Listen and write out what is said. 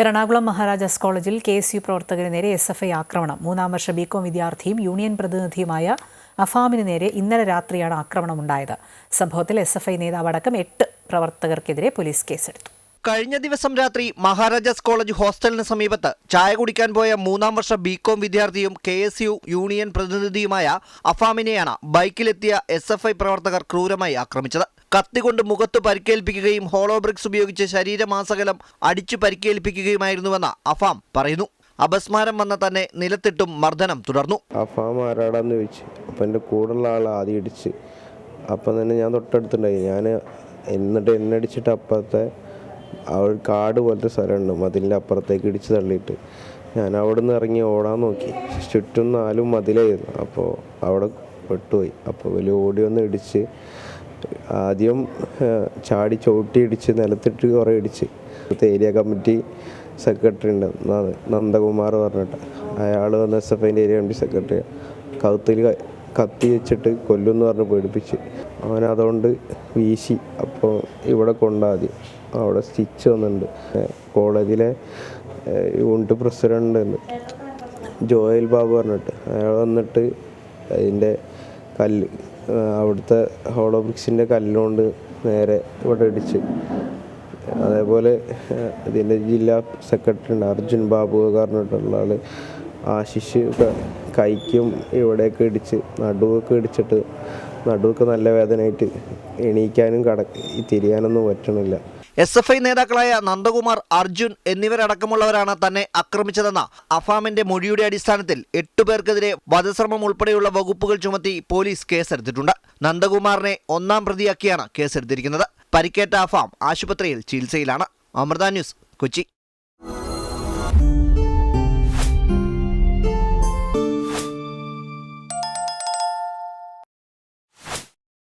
എറണാകുളം മഹാരാജാസ് കോളേജിൽ K S U പ്രവർത്തകന് നേരെ S F I ആക്രമണം. മൂന്നാം വർഷ ബികോം വിദ്യാർത്ഥിയും യൂണിയൻ പ്രതിനിധിയുമായ അഫാമിന് നേരെ ഇന്നലെ രാത്രിയാണ് ആക്രമണമുണ്ടായത്. സംഭവത്തിൽ എസ് എഫ് ഐ നേതാവ് അടക്കം എട്ട് പ്രവർത്തകർക്കെതിരെ പോലീസ് കേസെടുത്തു. കഴിഞ്ഞ ദിവസം രാത്രി മഹാരാജാസ് കോളേജ് ഹോസ്റ്റലിന് സമീപത്ത് ചായ കുടിക്കാൻ പോയ മൂന്നാം വർഷ ബികോം വിദ്യാർത്ഥിയും കെ എസ് യു യൂണിയൻ പ്രതിനിധിയുമായ അഫാമിനെയാണ് ബൈക്കിലെത്തിയ എസ് എഫ് ഐ പ്രവർത്തകർ ക്രൂരമായി ആക്രമിച്ചത്. കത്തികൊണ്ട് മുഖത്ത് പരിക്കേൽപ്പിക്കുകയും ഹോളോ ബ്രിക്സ് ഉപയോഗിച്ച് ശരീരമാസകലം അടിച്ചു പരിക്കേൽപ്പിക്കുകയുമായിരുന്നുവെന്ന് അഫാം പറയുന്നു. അപസ്മാരം വന്ന തന്നെ നിലത്തിട്ടും മർദ്ദനം തുടർന്നു. അഫാം ആരാടാന്ന് ചോദിച്ചു. അപ്പം എന്റെ കൂടെയുള്ള ആൾ ആദ്യം ഇടിച്ച്. തന്നെ ഞാൻ തൊട്ടടുത്തുണ്ടായി. ഞാൻ എന്നിട്ട് എന്നെ അടിച്ചിട്ട് അപ്പുറത്തെ ആ ഒരു കാട് പോലത്തെ സ്ഥലമുണ്ട്. മതിലിന്റെ അപ്പുറത്തേക്ക് ഇടിച്ച് തള്ളിയിട്ട്. ഞാൻ അവിടെ നിന്ന് ഇറങ്ങി ഓടാൻ നോക്കി. ചുറ്റും നാലും മതിലായിരുന്നു. അപ്പോൾ അവിടെ പെട്ടുപോയി. അപ്പോൾ വലിയ ഓടി വന്ന് ഇടിച്ച് ആദ്യം ചാടി ചവിട്ടി ഇടിച്ച് നിലത്തിട്ട് കുറേ ഇടിച്ച്. ഏരിയ കമ്മിറ്റി സെക്രട്ടറി ഉണ്ട്. നന്ദകുമാർ പറഞ്ഞിട്ട്. അയാൾ വന്ന് എസ് എഫ് ഐന്റെ ഏരിയ കമ്മിറ്റി സെക്രട്ടറി. കഴുത്തിൽ ക- കത്തി വെച്ചിട്ട് കൊല്ലുമെന്ന് പറഞ്ഞ് പേടിപ്പിച്ച്. അവൻ അതുകൊണ്ട് വീശി. അപ്പോൾ ഇവിടെ കൊണ്ടാതി അവിടെ സ്റ്റിച്ച് വന്നിട്ടുണ്ട് കോളേജിലെ യൂണിറ്റ് പ്രസിഡന്റ് ജോയൽ ബാബു പറഞ്ഞിട്ട്. അയാൾ വന്നിട്ട് അതിന്റെ കല്ല് അവിടുത്തെ ഹോളോ ബ്രിക്സിന്റെ കല്ലുകൊണ്ട് നേരെ ഇവിടെ ഇടിച്ച്. അതേപോലെ ഇതിന്റെ ജില്ലാ സെക്രട്ടറി ഉണ്ട്. അർജുൻ ബാബു പറഞ്ഞിട്ടുള്ള ആൾ ആശിഷ് കൈക്കും ഇവിടെയൊക്കെ ഇടിച്ച് നടുവൊക്കെ ഇടിച്ചിട്ട് നടുവൊക്കെ നല്ല വേദനയായിട്ട് എണീക്കാനും കട തിരിയാനൊന്നും പറ്റണില്ല. എസ് എഫ് ഐ നേതാക്കളായ നന്ദകുമാർ അർജുൻ എന്നിവരടക്കമുള്ളവരാണ് തന്നെ ആക്രമിച്ചതെന്ന അഫാമിന്റെ മൊഴിയുടെ അടിസ്ഥാനത്തിൽ എട്ടു പേർക്കെതിരെ വധശ്രമം ഉൾപ്പെടെയുള്ള വകുപ്പുകൾ ചുമത്തി പോലീസ് കേസെടുത്തിട്ടുണ്ട്. നന്ദകുമാറിനെ ഒന്നാം പ്രതിയാക്കിയാണ് കേസെടുത്തിരിക്കുന്നത്. പരിക്കേറ്റ അഫാം ആശുപത്രിയിൽ ചികിത്സയിലാണ്. അമൃത ന്യൂസ് കൊച്ചി.